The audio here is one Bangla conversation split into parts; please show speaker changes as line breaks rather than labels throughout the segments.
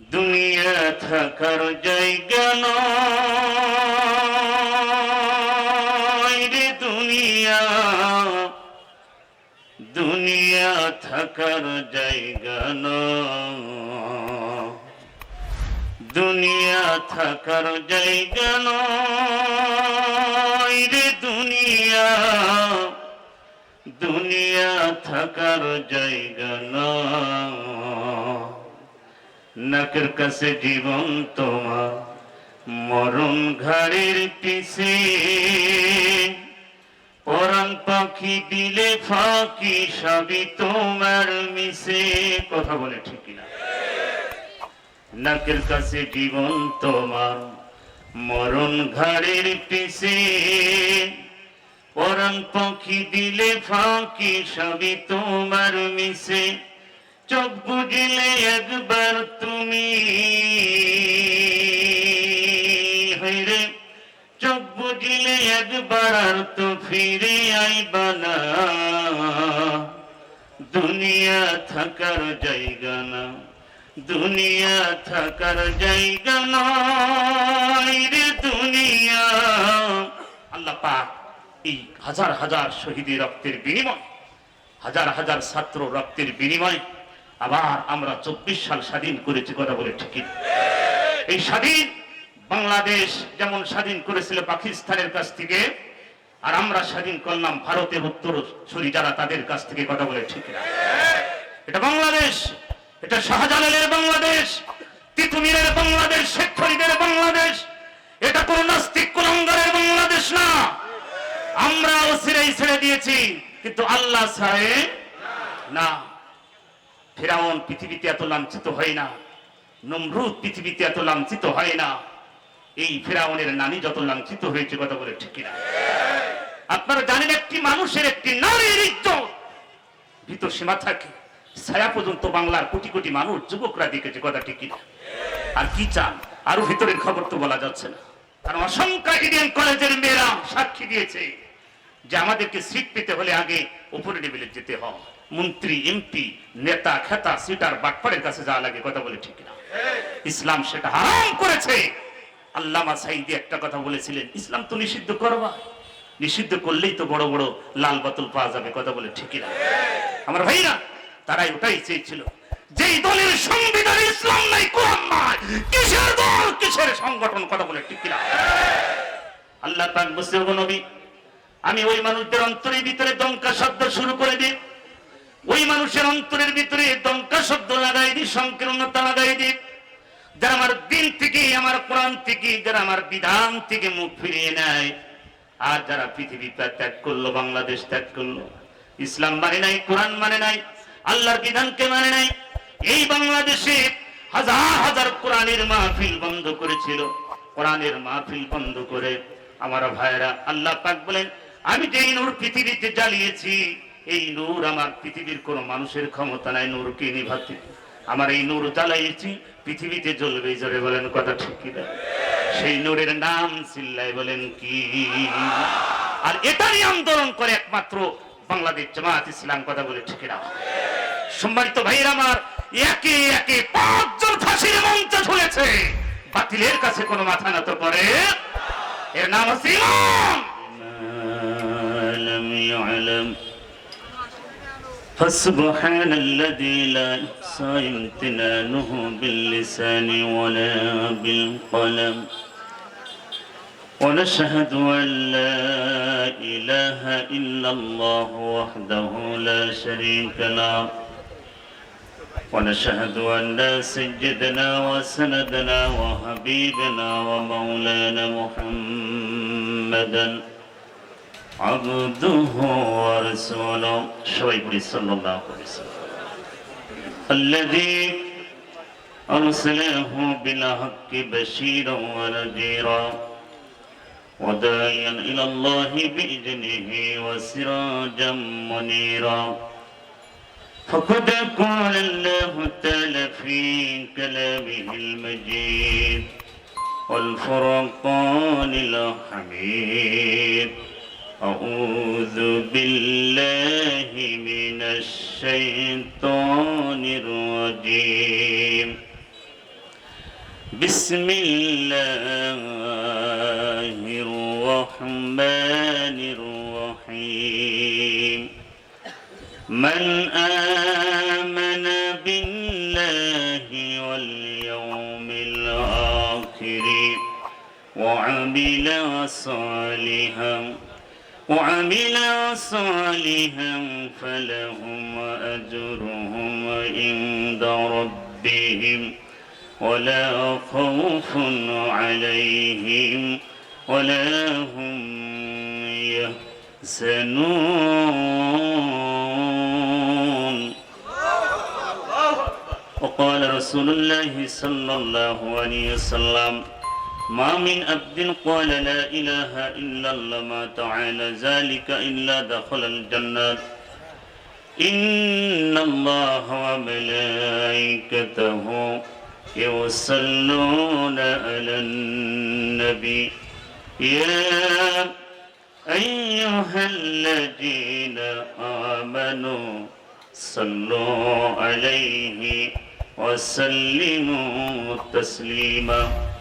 দুনিয়া থাকার জায়গা রে দুনিয়া। দুনিয়া থাকার জায়গা নয়। দুনিয়া থাকার জায়গা রে দুনিয়া। দুনিয়া থাকার জায়গা নাকের কাছে জীবন তোমার মরণ ঘাড়ের পিছে। পরাণ পাখি দিলে ফাঁকি সবই তোমার মিশে। কথা বলে ঠিক না নাকের কাছে জীবন তোমার মরণ ঘাড়ের পিছে। পরাণ পাখি দিলে ফাঁকি সবই তোমার মিশে। চোখ বুঝলে একবার তুমি। হইরে চোখ বুঝলে একবার আর তো ফিরে আইবা না। দুনিয়া থাকার জায়গা না, দুনিয়া থাকার জায়গা নয় রে দুনিয়া। আল্লাহ পাক এই হাজার হাজার শহীদের রক্তের বিনিময়, হাজার হাজার ছাত্র রক্তের বিনিময় আবার আমরা চব্বিশ সাল স্বাধীন করেছি, কথা বলে ঠিকই। এই স্বাধীন বাংলাদেশ যেমন স্বাধীন করেছিল পাকিস্তানের কাছ থেকে, আর আমরা স্বাধীন করলাম ভারতের উত্তর ছড়ি যারা তাদের কাছ থেকে, কথা বলে ঠিক না। এটা বাংলাদেশ, এটা শাহজালালের বাংলাদেশ, তিতুমিরের বাংলাদেশ, শেখ ফরিদের বাংলাদেশ, এটা কোন নাস্তিক কুলঙ্গারের বাংলাদেশ না। আমরা ওসিরাই ছেড়ে দিয়েছি, কিন্তু আল্লাহ সাহেব না। ফেরাউন পৃথিবীতে এত লাঞ্ছিত হয় না, নমরুদ পৃথিবীতে এত লাঞ্ছিত হয় না। এই ফেরাউনের নানি যত লাঞ্ছিত হয়েছে কথা বলে ঠিক না আপনারা জানেন একটি মানুষের একটি নারীর ইজ্জত। ভিতর সীমা থাকে ছায়া পর্যন্ত বাংলার কোটি কোটি মানুষ, যুবকরা দেখেছে কথা ঠিক না আর কি চান? আরও ভিতরের খবর তো বলা যাচ্ছে না। কারণ অসংখ্য ইডেন কলেজের মেয়েরা সাক্ষী দিয়েছে যে আমাদেরকে সিট পেতে হলে আগে উপরে লেভেলে যেতে হয়। মন্ত্রী, এমপি, নেতা, খেতা, সিটার বাটপাড়ের কাছে যাওয়া লাগে কথা বলে ঠিক না। ইসলাম সেটা হারাম করেছে। আল্লামা সাইদি একটা কথা বলেছিলেন, ইসলাম তো নিষিদ্ধ করবা। নিষিদ্ধ করলেই তো বড় বড় লাল বোতল পাওয়া যাবে, কথা বলে ঠিকই না। আমার ভাইরা, তারাই ওটাই চেয়েছিল। যেই দলের সংবিধান ইসলাম নাই, কোরআন নাই, কিসের দল, কিসের সংগঠন, কথা বলে ঠিক না। আল্লাহ পাক গো নবী, আমি ওই মানুষদের অন্তরের ভিতরে দমকা শব্দ শুরু করে দিই। ওই মানুষের অন্তরের ভিতরে দমকা শব্দ লাগাই দিই সংকীর্ণতা লাগাই দিই যারা আমার দিন থেকে, আমার কোরআন থেকে, যারা আমার বিধান থেকে মুখ ফিরিয়ে নেয়, আর যারা পৃথিবী ত্যাগ করল, বাংলাদেশ ত্যাগ করল, ইসলাম মানে নাই, কোরআন মানে নাই, আল্লাহর বিধানকে মানে নাই, এই বাংলাদেশে হাজার হাজার কোরআনের মাহফিল বন্ধ করেছিল। কোরআনের মাহফিল বন্ধ করে, আমার ভাইরা আল্লাহ পাক বলেন, আমি যে নূর পৃথিবীতে জ্বালিয়েছি এই নূর আমার পৃথিবীর কোনো মানুষের ক্ষমতা নাই নূর কে নিভাতে। আমার এই নূর জ্বালাইছি, পৃথিবীতে জ্বলবে জোরে বলেন কথা ঠিক না? সেই নূরের নাম সিল্লাই বলেন কি? আর এটারই আন্দোলন করে একমাত্র বাংলাদেশ জামাত ইসলাম, কথা বলে ঠিক না সম্মানিত ভাইয়ের আমার, একে একে পাঁচজন ফাঁসির মঞ্চে ঝুলেছে বাতিলের কাছে কোনো মাথা নত করে। এর নাম হচ্ছে ইমাম। فسبحان الذي لا يحصى امتنانه باللسان ولا بالقلم. ونشهد أن لا إله إلا الله وحده لا شريك له. ونشهد أن سيدنا وسندنا وحبيبنا ومولانا محمدا عبده ورسوله. شويب صلى الله عليه وسلم. الذي أرسله بالحق بشيرا ونذيرا وداعيا إلى الله بإذنه وسراجا منيرا. فقد قال الله تعالى في كلامه المجيد والفرقان الحميد. أعوذ بالله من الشيطان الرجيم. بسم الله الرحمن الرحيم. من آمن بالله واليوم الآخر وعمل صالحا وعمل صالحا فلهم أجرهم عند ربهم ولا خوف عليهم ولا هم يحزنون. وقال رسول الله صلى الله عليه وسلم ما من عبد قال لا إله إلا الله ما تعالى ذلك إلا دخل الجنة. إن الله وملائكته يصلون على النبي. يا أيها الذين آمنوا صلوا عليه وسلموا تسليما.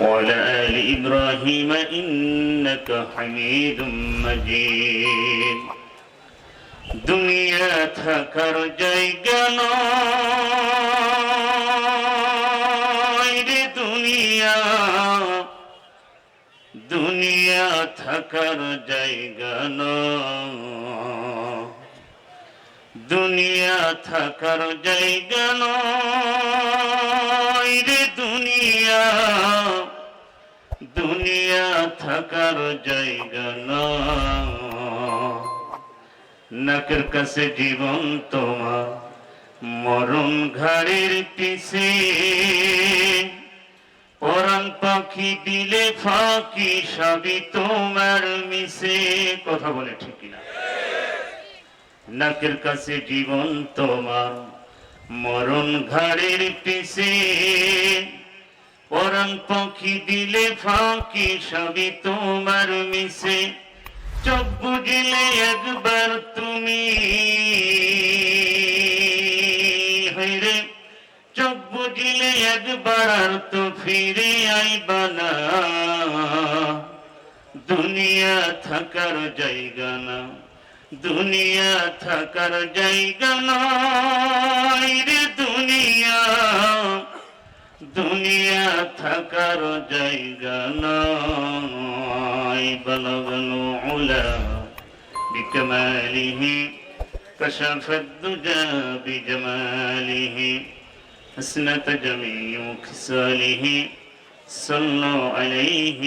وعلى آل إبراهيم إنك حميد مجيد দুনিয়া থাকার জায়গা নয় রে দুনিয়া দুনিয়া থাকার জায়গা নয় দুনিয়া থাকার জায়গা নয় রে দুনিয়া দুনিয়া থাকার জায়গা নাকের কাছে জীবন তোমার মরণ ঘাড়ের পিছে। পরাণ পাখি দিলে ফাঁকি সবই তোমার মিশে। কথা বলে ঠিক না নাকের কাছে জীবন তোমার মরণ ঘাড়ের পিছে। পরাণ পাখি দিলে ফাঁকি সবই তোমার মিশে। চোখ বুঝলে একবার তুমি হইরে চোখ বুঝলে একবার আর তো ফিরে আইবা না। দুনিয়া থাকার জায়গা না। দুনিয়া থাকার জায়গা নয় রে দুনিয়া। দুনিয়া থাকার জায়গা নয় বলগল উলা بكماله كشف الدجى بجماله حسنة جميع خصاله صلوا عليه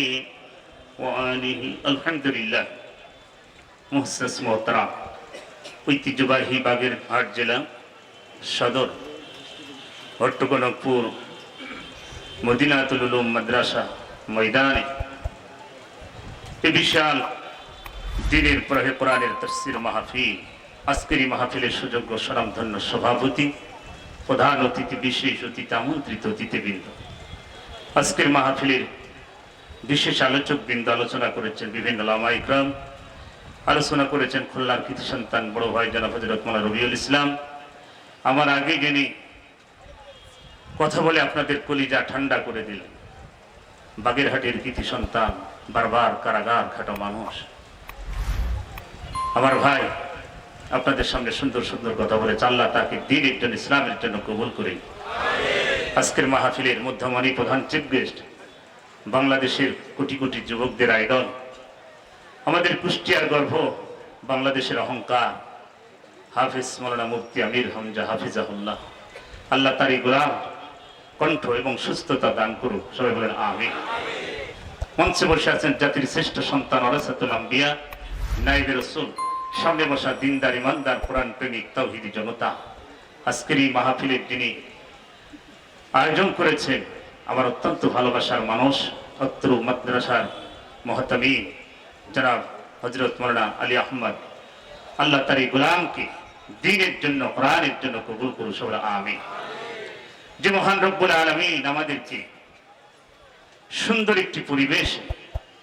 وآله الحمد لله মুহসাস মোহতারাম ঐতিহ্যবাহী বাগের হাট জেলা সদর হট্টগোলকপুর মদিনাতুল মাদ্রাসা ময়দানে। এ বিশাল দিনের প্রহে কোরআনের তফসির মাহফিল, আজকের এই মাহফিলের সুযোগ্য স্বনামধন্য সভাপতি, প্রধান অতিথি, বিশেষ অতিথি, আমন্ত্রিত অতিথিবৃন্দ। আজকের মাহফিলের বিশেষ আলোচক বৃন্দ আলোচনা করেছেন বিভিন্ন লামা ইকরাম, আলোচনা করেছেন খুলনার কৃতি সন্তান বড় ভাই জনাব হজরত মালা রবিউল ইসলাম। আমার আগে যিনি কথা বলে আপনাদের কলিজা ঠান্ডা করে দিলেন। বাগেরহাটের কৃতি সন্তান, বারবার কারাগার খাটো মানুষ। আমার ভাই, আপনাদের সামনে সুন্দর সুন্দর কথা বলে চাল্লা তাকে দিনের জন্য, ইসলামের জন্য কবুল করে। আজকের মাহফিলের মধ্যমানী প্রধান চিফ গেস্ট, বাংলাদেশের কোটি কোটি যুবকদের আইডল। আমাদের কুষ্টিয়ার গর্ভ, বাংলাদেশের অহংকার। হাফিজ মৌলানা মুফতি আমির হামজা হাফিজাহুল্লাহ। আল্লাহ তারি গোলাম কণ্ঠ এবং সুস্থতা দান করুক সবাই বলেন আমি মঞ্চে বসে আছেন জাতির শ্রেষ্ঠ সন্তান অরাসাতুল আম্বিয়া, নাইবে রসুল, সামনে বসা দিনদার, ইমানদার কোরআন প্রেমিক তৌহিদি জনতা। আজকের এই মাহফিলের যিনি আয়োজন করেছেন, আমার অত্যন্ত ভালোবাসার মানুষ, অত্র মাদ্রাসার মহাতামি জনাব হজরত মৌলানা আলী আহমদ। আল্লাহ তার গোলামকে দিনের জন্য প্রাণের জন্য কবুল করু সবাই আমি যে মহান রব্বুল আলমিন আমাদেরকে সুন্দর একটি পরিবেশ,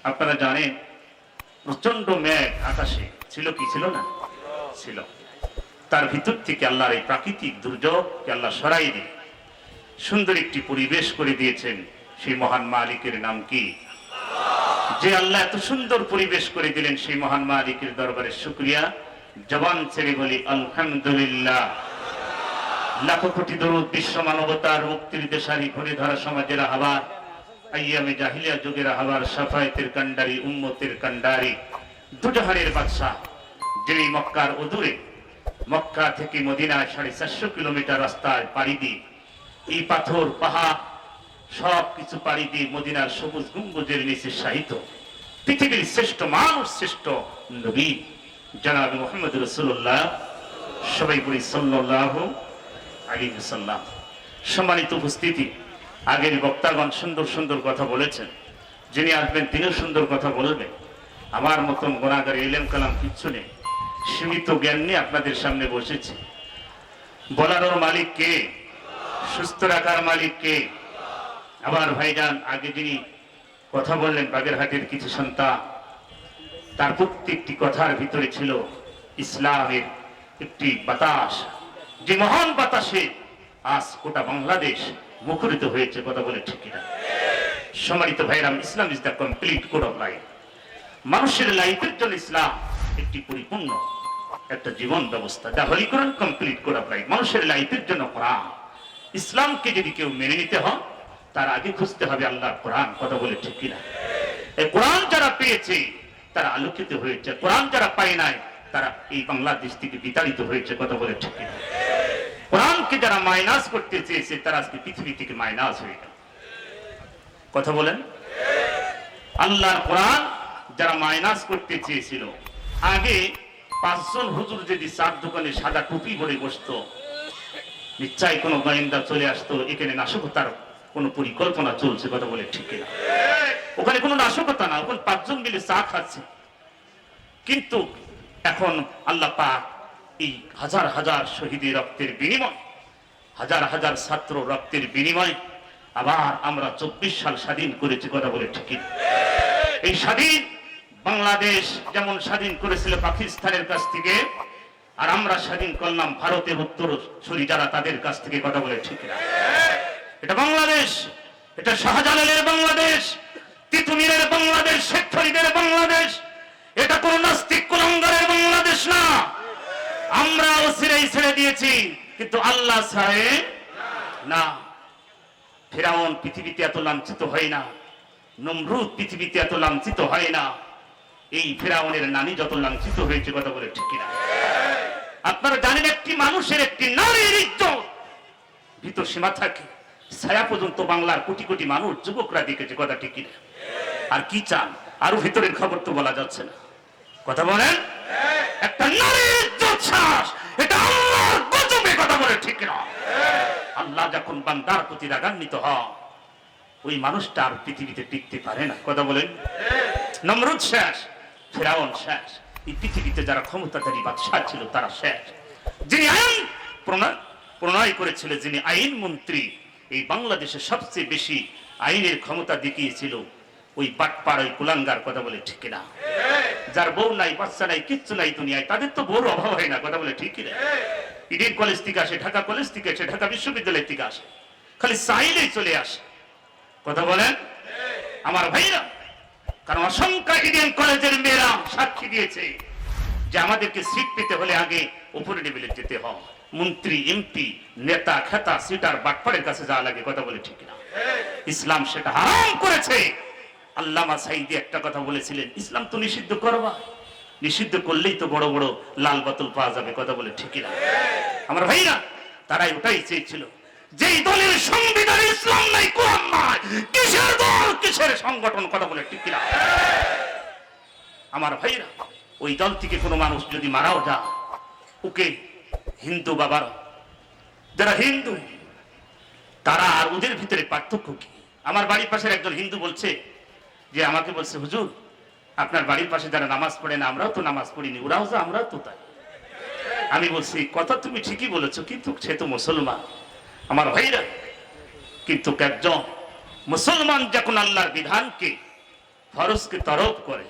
আপনারা জানেন প্রচণ্ড মেঘ আকাশে ছিল কি ছিল না? ছিল। তার ভিতর থেকে আল্লাহর এই প্রাকৃতিক দুর্যোগকে আল্লাহ সরাই দিয়ে সুন্দর একটি পরিবেশ করে দিয়েছেন সেই মহান মালিকের নাম কি? যে আল্লাহ এত সুন্দর পরিবেশ করে দিলেন সেই মহান মালিকের দরবারে শুক্রিয়া। জবান ছেড়ে বলি, আলহামদুলিল্লাহ। লাখো কোটি দরুদ বিশ্ব মানবতার মুক্তির দেশারি ঘুরে ধরা সমাজের আহ্বান, আইয়ামে জাহিলিয়া যুগের আহ্বার সাফায়েতের কান্ডারি উম্মতের কান্ডারি দুজাহারের বাদশাহ, যিনি মক্কার অদূরে, মক্কা থেকে মদিনায় সাড়ে চারশো কিলোমিটার রাস্তায় পাড়ি দিয়ে, এই পাথর পাহাড় সব কিছু পাড়ি দিয়ে মদিনার সবুজ গম্বুজের নিচে সাহিত পৃথিবীর শ্রেষ্ঠ মানুষ, শ্রেষ্ঠ নবী। জনাব মোহাম্মদ রসুল্লাহ সবাই বলি সাল্লাহ আলী সাল্লাম সম্মানিত উপস্থিতি, আগের বক্তাগণ সুন্দর সুন্দর কথা বলেছেন, যিনি আসবেন তিনিও সুন্দর কথা বলবেন। আমার মতন গোনাগার এলেম কালাম কিচ্ছু নেই, সীমিত জ্ঞান নিয়ে আপনাদের সামনে বসেছি। বলানোর মালিক কে? সুস্থ রাখার মালিক কে? আবার ভাইজান, আগে যিনি কথা বললেন, বাগেরহাটের কিছু সন্তান, তার প্রত্যেকটি কথার ভিতরে ছিল ইসলামের একটি বাতাস। যে মহান বাতাসে আজ গোটা বাংলাদেশ মুখরিত হয়েছে, কথা বলে ঠিক না সম্মানিত ভাইরাম Islam is the complete code of life মানুষের লাইফের জন্য ইসলাম একটি পরিপূর্ণ একটা জীবন ব্যবস্থা, যা হলিকরণ কমপ্লিট কোড অফ লাইফ মানুষের লাইফের জন্য কোরআন। ইসলামকে যদি কেউ মেনে নিতে হয়, তার আগে খুঁজতে হবে আল্লাহ কোরআন, কথা বলে ঠিক কিনা? এই কোরআন যারা পেয়েছে, তারা আলোকিত হয়েছে। কোরআন যারা পায় নাই, তারা এই বাংলাদেশ থেকে বিতাড়িত হয়েছে, কথা বলে ঠিক কিনা? কোরআনকে যারা মাইনাস করতে চেয়েছে, তারা আজকে পৃথিবী থেকে মাইনাস হয়ে গেল। কথা বলেন? আল্লাহর কোরআন যারা মাইনাস করতে চেয়েছিল, আগে পাঁচজন হুজুর যদি চার দোকানে সাদা টুপি পরে বসতো নিশ্চয় কোনো গোয়েন্দা চলে আসতো, এখানে নাশকতার কোনো পরিকল্পনা চলছে, কথা বলে ঠিক না ওখানে কোনো নাশকতা না, ওখানে পাঁচজন মিলে চা খাচ্ছে। কিন্তু এখন আল্লাহ পাক এই হাজার হাজার শহীদের রক্তের বিনিময় হাজার হাজার ছাত্র রক্তের বিনিময় আবার আমরা চব্বিশ সাল স্বাধীন করেছি, কথা বলে ঠিকই এই স্বাধীন বাংলাদেশ যেমন স্বাধীন করেছিল পাকিস্তানের কাছ থেকে, আর আমরা স্বাধীন করলাম ভারতের উত্তর ছড়ি যারা তাদের কাছ থেকে, কথা বলে ঠিক না এটা বাংলাদেশ, এটা শাহজালালের বাংলাদেশ, তিতুমিরের বাংলাদেশ, শেখ ফরিদের বাংলাদেশ, এটা কোন নাস্তিক কুলঙ্গারের বাংলাদেশ না। আমরা ওসিরাই ছেড়ে দিয়েছি। কিন্তু আল্লাহ ছাড়ে না। ফেরাউন পৃথিবীতে এত লাঞ্ছিত হয় না। নমরুদ পৃথিবীতে এত লাঞ্ছিত হয় না। এই ফেরাউনের নানি যত লাঞ্ছিত হয়েছে কথা বলে ঠিক না আপনারা জানেন একটি মানুষের একটি নারীর ইজ্জত। ভিতর সীমা থাকে। ছায়া পর্যন্ত বাংলার কোটি কোটি মানুষ যুবকরা দেখেছে কথা ঠিক না আর কি চান? আরও ভিতরের খবর তো বলা যাচ্ছে না। কথা বলেন? একটা নারীর ইজ্জত শ্বাস। এটা আল্লাহর গজবে কথা বলে ঠিক না আল্লাহ যখন বান্দার প্রতি রাগান্বিত হয়, ওই মানুষটা আর পৃথিবীতে টিকতে পারে না। কথা বলেন। নমরুদ শেষ, ফেরাউন শেষ। এই পৃথিবীতে যারা ক্ষমতাধারী বাদশাহ ছিল, তারা শেষ। যিনি আইন প্রণয় করেছিল, যিনি আইন মন্ত্রী, এই বাংলাদেশে সবচেয়ে বেশি আইনের ক্ষমতা দেখিয়েছিল, ওই বাটপাড়, ওই কুলাঙ্গার, কথা বলে ঠিক না যার বউ নাই, বাচ্চা নাই, কিচ্ছু নাই দুনিয়ায়, তাদের তো বউর অভাব হয় না, কথা বলে ঠিকই না ইডেন কলেজ থেকে আসে, ঢাকা কলেজ থেকে আসে, ঢাকা বিশ্ববিদ্যালয় থেকে আসে। খালি চাইলেই চলে আসে। কথা বলেন? আমার ভাইরা, কারণ অসংখ্য ইডেন কলেজের মেয়েরা সাক্ষী দিয়েছে যে আমাদেরকে সিট পেতে হলে আগে উপরে লেভেলে যেতে হয়। মন্ত্রী, এমপি, নেতা, খেতা, সিটার বাটপাড়ের কাছে যাওয়া লাগে, কথা বলে ঠিক না। ইসলাম সেটা হারাম করেছে। আল্লামা সাইদি একটা কথা বলেছিলেন, ইসলাম তো নিষিদ্ধ করবা। নিষিদ্ধ করলেই তো বড় বড় লাল বোতল পাওয়া যাবে, কথা বলে ঠিকই না আমার ভাইরা, তারাই ওটাই চেয়েছিল। যেই দলের সংবিধান ইসলাম নাই, কোরআন নাই, কিসের দল, কিসের সংগঠন, কথা বলে ঠিক না আমার ভাইরা, ওই দল থেকে কোনো মানুষ যদি মারাও যায়, ওকে হিন্দু বাবার, যারা হিন্দু, তারা আর ওদের ভিতরে পার্থক্য কি? আমার বাড়ির পাশের একজন হিন্দু বলছে, যে আমাকে বলছে, হুজুর আপনার বাড়ির পাশে যারা নামাজ পড়ে না, আমরাও তো নামাজ পড়িনি, ওরাও তো আমরাও তো তাই। আমি বলছি, কথা তুমি ঠিকই বলেছ, কিন্তু সে তো মুসলমান। আমার ভাইরা, কিন্তু একজন মুসলমান যখন আল্লাহর বিধানকে ফরজকে তরফ করে,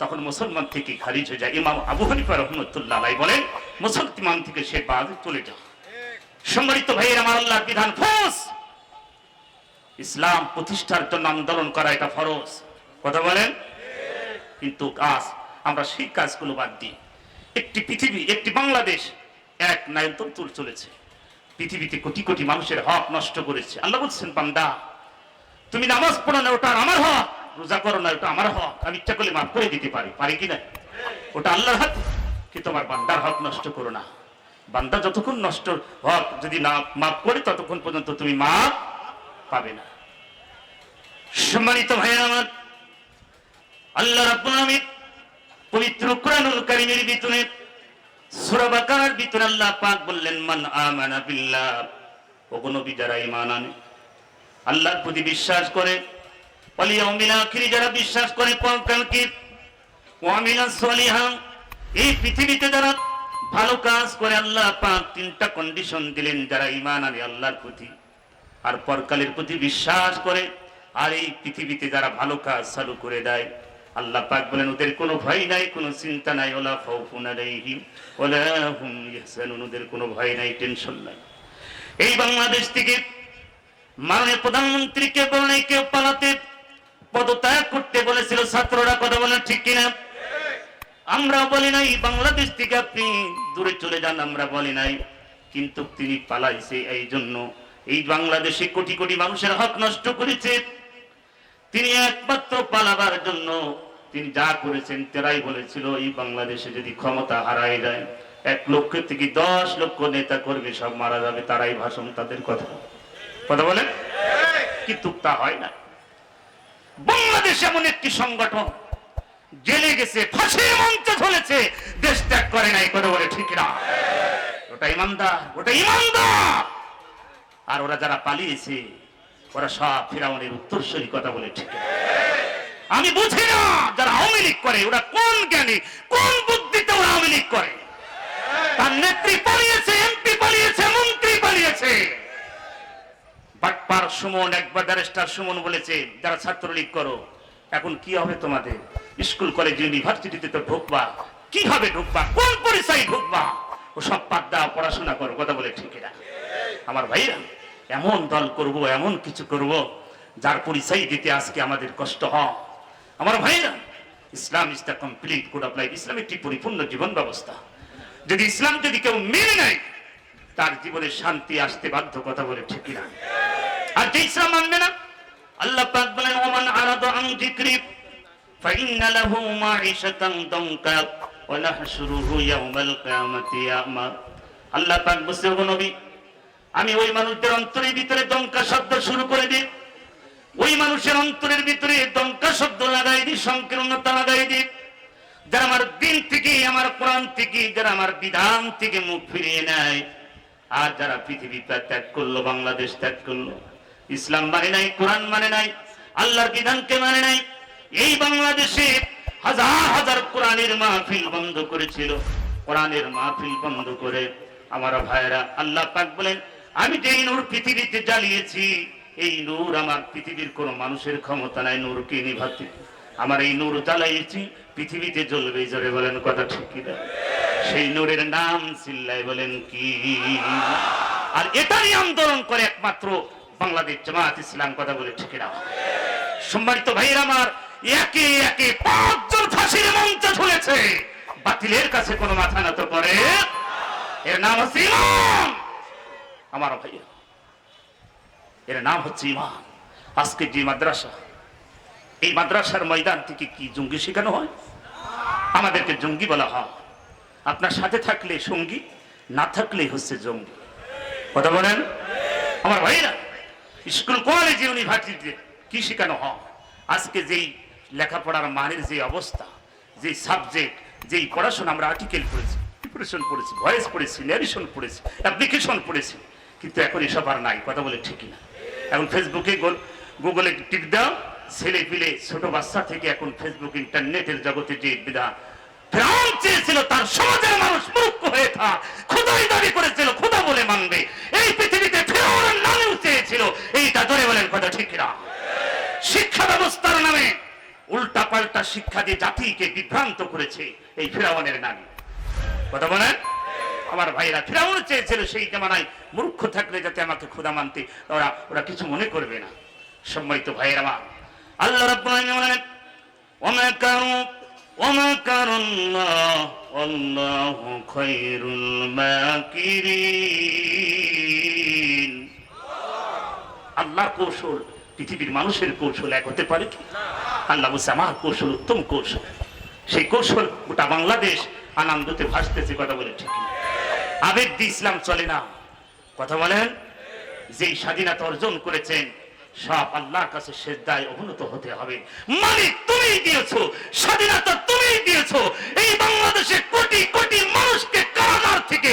তখন মুসলমান থেকে খারিজ হয়ে যায়। ইমাম আবু হানিফা রহমতুল্লাহ বলেন, মুসলমান থেকে সে বাদ চলে যায় সম্মানিত ভাইয়ের, আমার আল্লাহর বিধান ফরজ। ইসলাম প্রতিষ্ঠার জন্য আন্দোলন করা এটা ফরজ। কথা বলেন। কিন্তু কাজ আমরা সেই কাজগুলো বাদ দিই। একটি পৃথিবী, একটি বাংলাদেশ, এক নায়ন্তর তুল চলেছে। পৃথিবীতে কোটি কোটি মানুষের হক নষ্ট করেছে। আল্লাহ বলছেন, বান্দা, তুমি নামাজ পড়ো না, ওটা আমার হক, রোজা করো না, ওটা আমার হক। আমি ইচ্ছা করলে মাফ করে দিতে পারি। পারি কি না? ওটা আল্লাহর হাত কি তোমার বান্দার হক নষ্ট করো না। বান্দা যতক্ষণ নষ্ট হক যদি না মাফ করে, ততক্ষণ পর্যন্ত তুমি মাফ পাবে না। সম্মানিত ভাইয়ের আমার আল্লাহ রাব্বুল আলামিন পবিত্র কোরআনুল কারীমের ভিতরে সূরা বাকারার ভিতরে আল্লাহ পাক বললেন, মান আমানা বিল্লাহ। ও কোন যারা ঈমান আনে, আল্লাহর প্রতি বিশ্বাস করে। ওয়াল ইয়াউমিল আখির, যারা বিশ্বাস করে পরকালকে ওয়া আমিলাস সলিহান, এই পৃথিবীতে যারা ভালো কাজ করে, আল্লাহ পাক তিনটা কন্ডিশন দিলেন যারা ঈমান আনে আল্লাহর প্রতি। আর পরকালের প্রতি বিশ্বাস করে, আর এই পৃথিবীতে যারা ভালো কাজ চালু করে দেয় আল্লাহ পাক বলেন, ওদের কোনো ভয় নাই, কোনো চিন্তা নাই, ওলা খাউফুন আলাইহিম, ওলা হুম ওদের কোনো ভয় নাই, টেনশন নাই। এই বাংলাদেশ থেকে মাননীয় প্রধানমন্ত্রীকে বলে, কেউ পালাতে পদত্যাগ করতে বলেছিল, ছাত্ররা কথা বলেন ঠিক কিনা? আমরা বলি নাই, বাংলাদেশ থেকে আপনি দূরে চলে যান, আমরা বলি নাই, কিন্তু তিনি পালাইছে এই জন্য এই বাংলাদেশে কোটি কোটি মানুষের হক নষ্ট করেছে। তিনি একমাত্র পালাবার জন্য তিনি যা করেছেন তেরাই বলেছিল, এই বাংলাদেশে যদি ক্ষমতা হারায় যায়, এক লক্ষ থেকে দশ লক্ষ নেতা কর্মী সব মারা যাবে, তারাই ভাষণ তাদের কথা। কথা বলেন? কিন্তু তা হয় না। বাংলাদেশ এমন একটি সংগঠন, জেলে গেছে, ফাঁসির মঞ্চে চলেছে দেশ ত্যাগ করে নাই করে বলে ঠিক না ওটা ইমানদার ওটা ইমানদার! আর ওরা যারা পালিয়েছে ওরা সব ফিরাউনের উত্তরসূরি কথা বলে ঠিক আমি বুঝি না যারা আওয়ামী লীগ করে, ওরা কোন জ্ঞানী, কোন বুদ্ধিতে ওরা আওয়ামী লীগ করে? তার নেত্রী পালিয়েছে এমপি পালিয়েছে, মন্ত্রী পালিয়েছে। বাটপার সুমন একবার ব্যারিস্টার সুমন বলেছে, যারা ছাত্রলীগ করো, এখন কি হবে তোমাদের? স্কুল, কলেজ, ইউনিভার্সিটিতে তো ঢুকবা। কীভাবে ঢুকবা? কোন পরিচয় ঢুকবা? ও সব পাত দাও, পড়াশোনা করো, কথা বলে ঠিক আমার ভাইরা এমন দল করব, এমন কিছু করব, যার পরিচয় দিতে আজকে আমাদের কষ্ট হয়। আমার ভাইরা, Islam is the complete code of life ইসলাম একটি পরিপূর্ণ জীবন ব্যবস্থা। যদি ইসলাম যদি কেউ মেনে নেয়, তার জীবনে শান্তি আসতে বাধ্য কথা বলে ঠিক না আর যে ইসলাম মানবে না, আল্লাহ পাক বলেন, ওমান আরাদু আন যিকরি, ফাইন্না লাহু মাঈশাতান দানকা ওয়া নাহশুরুহু ইয়াওমাল কিয়ামাতি আমা। আল্লাহ পাক ওগো নবী আমি ওই মানুষদের অন্তরের ভিতরে দঙ্কা শব্দ শুরু করে দিই। ওই মানুষের অন্তরের ভিতরে দঙ্কা শব্দ লাগাই দিই, সংকীর্ণতা লাগাই দিই। যারা আমার দিন থেকে, আমার কোরআন থেকে, যারা আমার বিধান থেকে মুখ ফিরিয়ে নেয়, আর যারা পৃথিবী ত্যাগ করল, বাংলাদেশ ত্যাগ করল, ইসলাম মানে নাই, কোরআন মানে নাই, আল্লাহর বিধানকে মানে নাই, এই বাংলাদেশে হাজার হাজার কোরআনের মাহফিল বন্ধ করেছিল। কোরআনের মাহফিল বন্ধ করে আমার ভাইয়েরা আল্লাহ পাক বলেন আমি যেই নূর পৃথিবীতে জ্বালিয়েছি, এই নূর আমার পৃথিবীর কোন মানুষের ক্ষমতা নাই, নূরকে নিভাতে আমার এই নূর জ্বালাইছি, পৃথিবীতে জ্বলবে, জোরে বলেন কথা ঠিক কিনা সেই নূরের নাম চিল্লাই বলেন কি? আর এটারই আন্দোলন করে একমাত্র বাংলাদেশ জামাত ইসলাম, কথা বলে ঠিক না সম্মানিত ভাইয়ের আমার, একে একে পাঁচজন ফাঁসির মঞ্চে ঝুলেছে বাতিলের কাছে কোনো মাথা নত করে। এর নাম হচ্ছে ইমান আমার ভাইয়া এর নাম হচ্ছে ইমান আজকে যে মাদ্রাসা, এই মাদ্রাসার ময়দান থেকে কি জঙ্গি শেখানো হয়? আমাদেরকে জঙ্গি বলা হয়। আপনার সাথে থাকলে সঙ্গী, না থাকলে হচ্ছে জঙ্গি। কথা বলেন? আমার ভাইরা স্কুল, কলেজ, ইউনিভার্সিটিতে কি শেখানো হয়? আজকে যেই লেখাপড়ার মানের যে অবস্থা যে সাবজেক্ট, যেই পড়াশোনা আমরা আর্টিকেল পড়েছি প্রিপারেশন পড়েছি ভয়েস পড়েছি ন্যারেশন পড়েছি অ্যাপ্লিকেশন পড়েছি কিন্তু এখন এসব আর নাই, কথা বলে ঠিকই না। এখন ফেসবুকে গুগলে টিপ দাও, ছেলে পিলে ছোট বাচ্চা থেকে এখন ফেসবুক ইন্টারনেটের জগতে যে বিধা ফেরাউন চেয়েছিল, তার সমাজের মানুষ হয়ে খোদাই দাবি করেছিল, খোদা বলে মানবে। এই পৃথিবীতে ফেরাউনের নামেও চেয়েছিল, এইটা ধরে বলেন কথা ঠিক না শিক্ষা ব্যবস্থার নামে উল্টা পাল্টা শিক্ষা দিয়ে জাতিকে বিভ্রান্ত করেছে এই ফেরাউনের নামে কথা বলেন? আমার ভাইরা ফেরাউন চেয়েছিল সেই জামানায় মূর্খ থাকলে যাতে আমাকে খোদা মানতে। ওরা ওরা কিছু মনে করবে না। সম্মানিত ভাইয়ের আমার, আল্লাহ আল্লাহু কৌশল, পৃথিবীর মানুষের কৌশল এক হতে পারে কি? আল্লাহ বলছে, আমার কৌশল উত্তম কৌশল। সেই কৌশল গোটা বাংলাদেশ আনন্দতে ভাসতেছে, কথা বলে ঠিক না। আবেগ দিয়ে ইসলাম চলে না। কথা বলেন? যেই স্বাধীনতা অর্জন করেছেন, সব আল্লাহর কাছে সেদ্ধায় অবনত হতে হবে। মালিক তুমিই দিয়েছ, স্বাধীনতা তুমিই দিয়েছ। এই বাংলাদেশে কোটি কোটি মানুষকে কারাগার থেকে,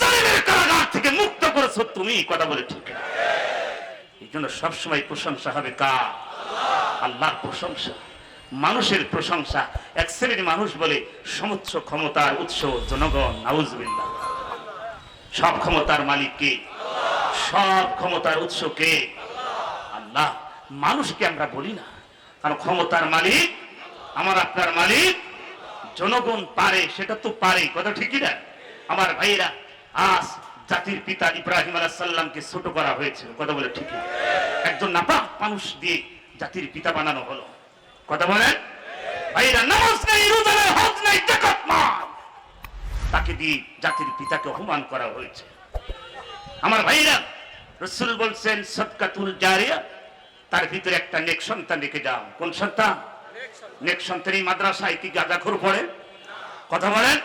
জালিমের কারাগার থেকে মুক্ত করেছ তুমি, কথা বলে ঠিক এই জন্য সবসময় প্রশংসা হবে কার? আল্লাহর প্রশংসা। মানুষের প্রশংসা। এক শ্রেণির মানুষ বলে, সমুচ্চ ক্ষমতার উৎস জনগণ, নাউজবিল্লাহ। সব ক্ষমতার মালিক কে? সব ক্ষমতার উৎস কে? আল্লাহ, মানুষকে আমরা বলি না। কারণ ক্ষমতার মালিক, আমার আপনার মালিক, জনগণ পারে, সেটা তো পারে। কথা ঠিকই না আমার ভাইরা আজ জাতির পিতা ইব্রাহিম আলাহ সাল্লামকে ছোট করা হয়েছে। কথা বলে ঠিকই একজন নাপাক মানুষ দিয়ে জাতির পিতা বানানো হলো। কথা বলেন? ভাইরা নাই হজ নাই। তাকে দিয়ে জাতির পিতাকে অপমান করা হয়েছে। আমার ভাইরা, রসুল বলছেন সদকাতুল জারিয়া তার ভিতরে একটা নেক সন্তান রেখে যাও। কোন সন্তান? নেক সন্তান এই মাদ্রাসায় কি গাঁজাখোর পড়ে। কথা বলেন,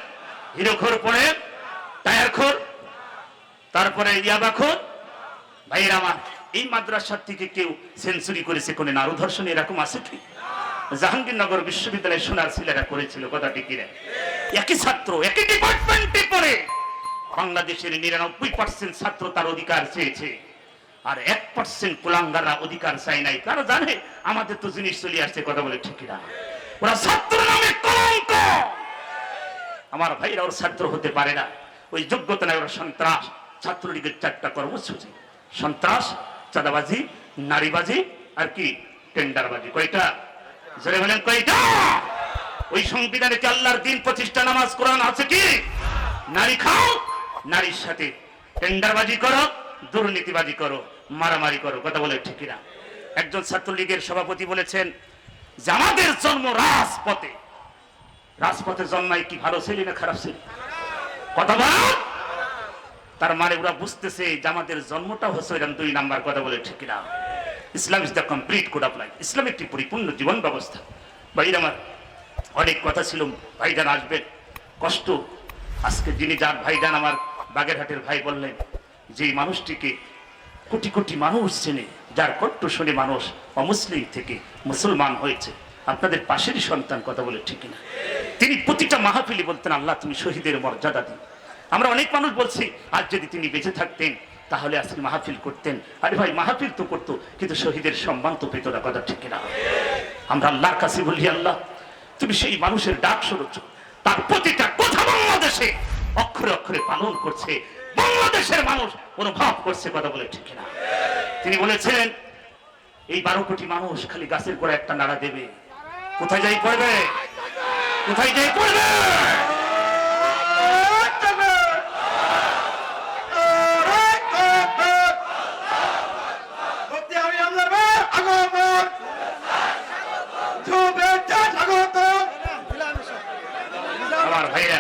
হিরোখোর পড়ে টায়ার খোর তারপরে ইয়াবাখোর। ভাইয়ের আমার, এই মাদ্রাসার থেকে কেউ সেঞ্চুরি করেছে কোন নারু ধর্ষণ? এরকম আছে কি? জাহাঙ্গীরনগর বিশ্ববিদ্যালয়ে সোনার ছেলেরা করেছিল, কথাটি কিনে একই ছাত্র, একই ডিপার্টমেন্টে পড়ে। বাংলাদেশের নিরানব্বই পার্সেন্ট ছাত্র তার অধিকার চেয়েছে। আর এক পার্সেন্ট কুলাঙ্গাররা অধিকার চাই নাই। কারণ জানে? আমাদের তো জিনিস চলে আসছে, কথা বলে ঠিক না ওরা ছাত্র নামে কলঙ্ক! আমার ভাইরা ওর ছাত্র হতে পারে না। ওই যোগ্যতা নাই, ওরা সন্ত্রাস। ছাত্রলীগের চারটা কর্মসূচি। সন্ত্রাস, চাঁদাবাজি, নারীবাজি, আর কি? টেন্ডারবাজি। কয়টা? জোরে বলেন, কয়টা? ওই সংবিধানে কি আল্লাহর দিন প্রতিষ্ঠা, নামাজ, কোরআন আছে কি? নারী খাও, নারীর সাথে টেন্ডারবাজি করো, দুর্নীতিবাজি করো, মারামারি করো, কথা বলে ঠিক না একজন ছাত্রলীগের সভাপতি বলেছেন যে আমাদের জন্ম রাজপথে। রাজপথে জন্মায় কি ভালো ছেলে না খারাপ ছেলে? কথা বল। তার মানে ওরা বুঝতেছে আমাদের জন্মটা হচ্ছে এরকম দুই নাম্বার, কথা বলে ঠিক না Islam is the complete code of life. ইসলাম একটি পরিপূর্ণ জীবন ব্যবস্থা। ভাইরা আমার অনেক কথা ছিল, ভাইজান আসবেন কষ্ট। আজকে যিনি যার ভাইজান আমার বাগেরহাটের ভাই বললেন, যে মানুষটিকে কোটি কোটি মানুষ চেনে, যার কট্ট শুনে মানুষ অমুসলিম থেকে মুসলমান হয়েছে। আপনাদের পাশেরই সন্তান কথা বলে ঠিক না তিনি প্রতিটা মাহফিলি বলতেন, আল্লাহ, তুমি শহীদের মর্যাদা দিন। আমরা অনেক মানুষ বলছি, আজ যদি তিনি বেঁচে থাকতেন, তাহলে আজকে মাহফিল করতেন। আরে ভাই, মাহফিল তো করতো, কিন্তু শহীদের সম্মান তো পেত না, কথা ঠিক না আমরা আল্লাহর কাছে বলি, আল্লাহ তুমি সেই মানুষের ডাক শুনেছ। তার প্রতিটা কথা বাংলাদেশে অক্ষরে অক্ষরে পালন করছে। বাংলাদেশের মানুষ অনুভব করছে কথা বলে, ঠিক না তিনি বলেছেন, এই বারো কোটি মানুষ খালি গাছের গোড়া একটা নাড়া দেবে। কোথায় যাই পড়বে? কোথায় যাই পড়বে
সত্যি আমি আপনার আগমন শুভেচ্ছা স্বাগত
আমার ভাইরা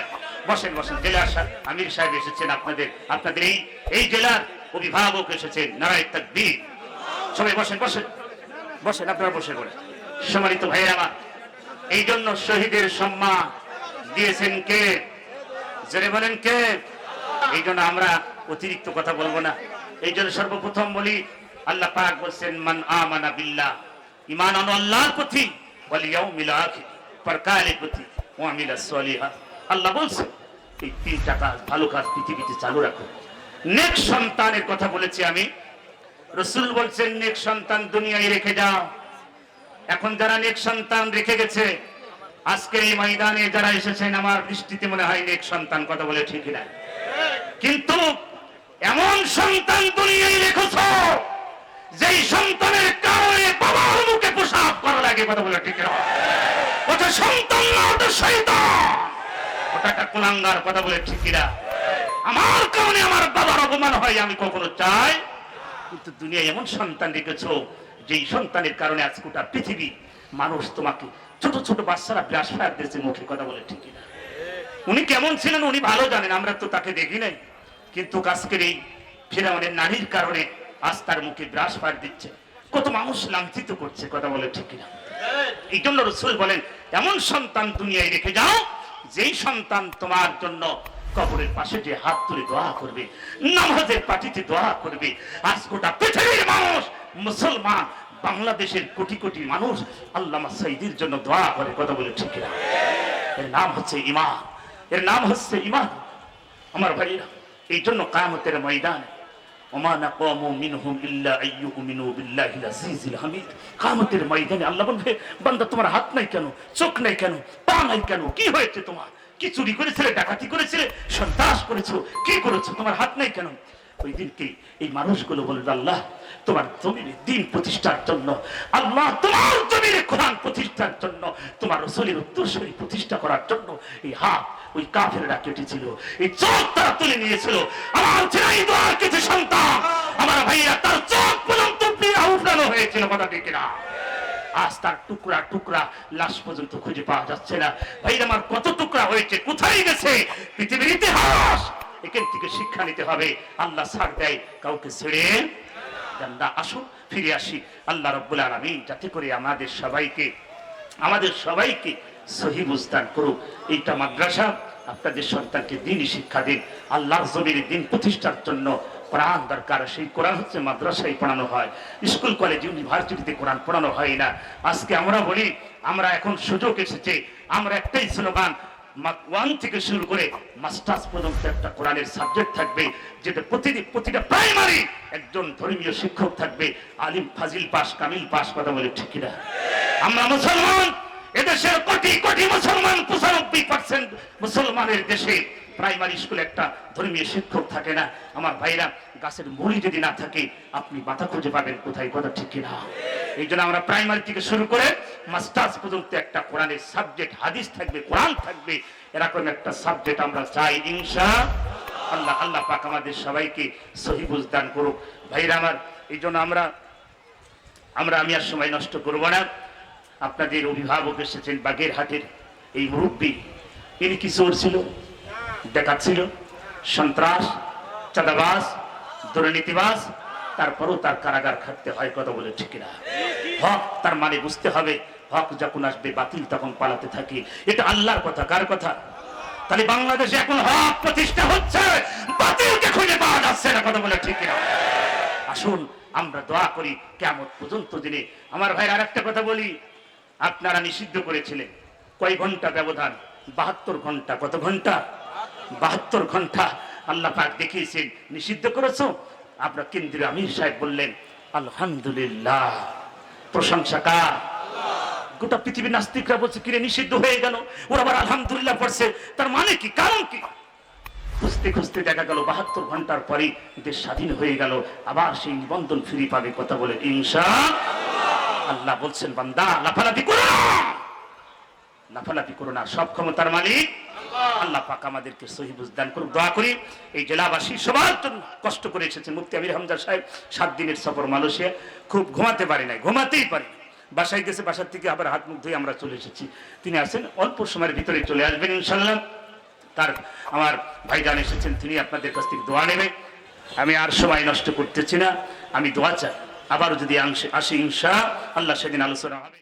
বসেন বসেন জেলার সা- আমির সাহেব এসেছেন আপনাদের আপনাদের এই এই জেলার অভিভাবক এসেছেন, নারায় তাকবীর। সবাই বসেন বসেন। বসেন, আপনারা বসে পড়েন। সম্মানিত ভাইয়ের আমার, এই জন্য শহীদের সম্মান দিয়েছেন কে? জেনে বলেন কে? এই জন্য আমরা অতিরিক্ত কথা বলব না। এই জন্য সর্বপ্রথম বলি, আল্লাহ পাক বলছেন, মান আমানা বিল্লাহ। ইমান আনো আল্লাহর প্রতি বলি ইয়াউমিল আখির, পরকালের প্রতি ও আমিলা সলিহা। আল্লাহ বলছেন এই তিনটা কাজ, ভালো কাজ পৃথিবীতে চালু রাখো। নেক সন্তানের কথা বলেছি আমি। রসুল বলছেন, নেক সন্তান দুনিয়ায় রেখে যাও। এখন যারা নেক সন্তান রেখে গেছে, আজকে এই ময়দানে যারা এসেছেন, আমার দৃষ্টিতে মনে হয় নেক সন্তান কথা বলে ঠিক না। কিন্তু এমন সন্তান দুনিয়ায় রেখেছ, যেই সন্তানের কারণে বাবার মুখে পোশাক করা লাগে, কথা বলে ঠিক না। ওটা সন্তান না, ওটা শয়তান। ওটা একটা কুলাঙ্গার কথা বলে ঠিক না আমার কারণে আমার বাবার অপমান হয়, আমি কখনো চাই। কিন্তু দুনিয়ায় এমন সন্তান রেখেছ যেই সন্তানের কারণে আজ গোটা পৃথিবী মানুষ তোমাকে, ছোট ছোট বাচ্চারা ব্রাশ ফায়ার দিয়েছে মুখে কথা বলে ঠিক না উনি কেমন ছিলেন উনি ভালো জানেন, আমরা তো তাকে দেখি নাই। কিন্তু আজকের এই ফেরাউনের নারীর কারণে আজ তার মুখে ব্রাশ ফায়ার দিচ্ছে। কত মানুষ লাঞ্ছিত করছে কথা বলে ঠিক না এই জন্য রসুল বলেন, এমন সন্তান দুনিয়ায় রেখে যাও যেই সন্তান তোমার জন্য কবরের পাশে যে হাত তুলে দোয়া করবে, নামাজের পাটিতে দোয়া করবে, আজ গোটা পৃথিবীর মানুষ মুসলমান, বাংলাদেশের কোটি কোটি মানুষ আল্লামা সাইদির জন্য দোয়া করে, কথা বলে ঠিক না এর নাম হচ্ছে ইমান এর নাম হচ্ছে ইমান আমার ভাইরা এই জন্য কামতের ময়দানে কামতের ময়দানে আল্লাহ বলবে, বান্দা, তোমার হাত নাই কেন? চোখ নাই কেন? পা নাই কেন? কি হয়েছে তোমার? কি চুরি করেছিলে, ডাকাতি করেছিলে, সন্ত্রাস করেছ? কি করেছ? তোমার হাত নাই কেন? ওই দিনকে এই মানুষগুলো বলবে আল্লাহ, তোমার জমির দিন প্রতিষ্ঠার জন্য, আল্লাহ, তোমার জমির কোরআন প্রতিষ্ঠার জন্য, তোমার রসুলের উত্তরসূরি প্রতিষ্ঠা করার জন্য এই হাত ওই কাফেররা কেটেছিল, এই চোখ তারা তুলে নিয়েছিল। আমার ছেলে দোয়ার কিছু সন্তান, আমার ভাইয়া তার চোখ পর্যন্ত পীড়া উফরানো হয়েছিল, কথা ঠিক না আজ তার টুকরা টুকরা লাশ পর্যন্ত খুঁজে পাওয়া যাচ্ছে না। ভাই, আমার কত টুকরা হয়েছে? কোথায় গেছে? পৃথিবীর ইতিহাস! এখান থেকে শিক্ষা নিতে হবে। আল্লাহ ছাড় দেয়, কাউকে ছেড়ে না আসুন ফিরে আসি। আল্লাহ রব্বুল আলমী যাতে করে আমাদের সবাইকে আমাদের সবাইকে সহি বুঝদান করুক। এইটা মাদ্রাসা, আপনাদের সন্তানকে দিনই শিক্ষা দিন। আল্লাহর জমির দিন প্রতিষ্ঠার জন্য কোরআন দরকার, সেই কোরআন হচ্ছে মাদ্রাসায় পড়ানো হয়, স্কুল, কলেজ, ইউনিভার্সিটিতে কোরআন পড়ানো হয় না। আজকে আমরা বলি, আমরা এখন সুযোগ এসেছে, আমরা একটাই স্লোগান ওয়ান থেকে শুরু করে মাস্টার্স পর্যন্ত একটা কোরআনের সাবজেক্ট থাকবে, যেটা প্রতিটি প্রাইমারি একজন ধর্মীয় শিক্ষক থাকবে, আলিম ফাজিল পাস, কামিল পাস, কথা বলে ঠিক আমরা মুসলমান, এদেশের কোটি কোটি মুসলমান, পঁচানব্বই পার্সেন্ট মুসলমানের দেশে প্রাইমারি স্কুলে একটা ধর্মীয় শিক্ষক থাকে না। আমার ভাইরা গাছের মুড়ি যদি না থাকে, আপনি মাথা খুঁজে পাবেন কোথায়, কথা ঠিক কিনা? এই জন্য আমরা প্রাইমারি থেকে শুরু করে মাস্টার্স পর্যন্ত একটা কোরআনের সাবজেক্ট, হাদিস থাকবে, কোরআন থাকবে, এরকম একটা সাবজেক্ট আমরা চাই, ইনশা আল্লাহ। আল্লাহ পাক আমাদের সবাইকে সহি বুঝদান করুক। ভাইরা আমার, এই জন্য আমরা আমরা আমি আর সময় নষ্ট করব না। আপনাদের অভিভাবক এসেছেন বাগের হাটের এই মুরব্বী। ইনি কি চোর ছিল? দেখাচ্ছিল। সন্ত্রাস চাঁদাবাস দুর্নীতিবাস তারপরও তার কারাগার খাটতে হয় কথা বলে ঠিক না হক তার মানে বুঝতে হবে, হক যখন আসবে বাতিল তখন পালাতে থাকি। এটা আল্লাহর কথা, কার কথা? তাহলে বাংলাদেশে এখন হক প্রতিষ্ঠা হচ্ছে, বাতিলকে খুঁজে পাওয়া যাচ্ছে না কথা বলে ঠিক না আসুন, আমরা দোয়া করি কেমন পর্যন্ত দিনে। আমার ভাই আর একটা কথা বলি, আপনারা নিষিদ্ধ করেছিলেন। কয় ঘণ্টা ব্যবধান? বাহাত্তর ঘণ্টা, কত ঘণ্টা? বাহাত্তর ঘণ্টা আল্লাহ পাক দেখিয়েছেন, নিষিদ্ধ করেছ? আপনার কেন্দ্রীয় আমির সাহেব বললেন, আলহামদুলিল্লাহ। প্রশংসা কার? গোটা পৃথিবীর নাস্তিকরা বলছে, কিরে, নিষিদ্ধ হয়ে গেল। ওরা আবার আলহামদুলিল্লাহ পড়ছে। তার মানে কি? কারণ কি? খুঁজতে খুঁজতে দেখা গেল, বাহাত্তর ঘণ্টার পরে দেশ স্বাধীন হয়ে গেল। আবার সেই নিবন্ধন ফিরে পাবে কথা বলে ইনশা আল্লাহ বলছেন, বান্দা, লাফালাফি করো লাফালাফি করো না, সব ক্ষমতার মালিক। আল্লাহ পাক আমাদেরকে সহি বুঝদান করুক, দোয়া করি। এই জেলাবাসী সবার কষ্ট করে এসেছেন মুফতি আমির হামজা সাহেব সাত দিনের সফর মালয়েশিয়া, খুব ঘুমাতে পারে নাই, ঘুমাতেই পারে বাসায় গেছে, বাসার থেকে আবার হাত মুখ ধুয়ে আমরা চলে এসেছি। তিনি আসেন অল্প সময়ের ভিতরে চলে আসবেন ইনশাল্লাহ তার আমার ভাইজান এসেছেন, তিনি আপনাদের কাছ থেকে দোয়া নেবে। আমি আর সময় নষ্ট করতেছি না, আমি দোয়া চাই। আবারও যদি আসি ইনশা, আল্লাহ সেদিন আলোচনা হবে।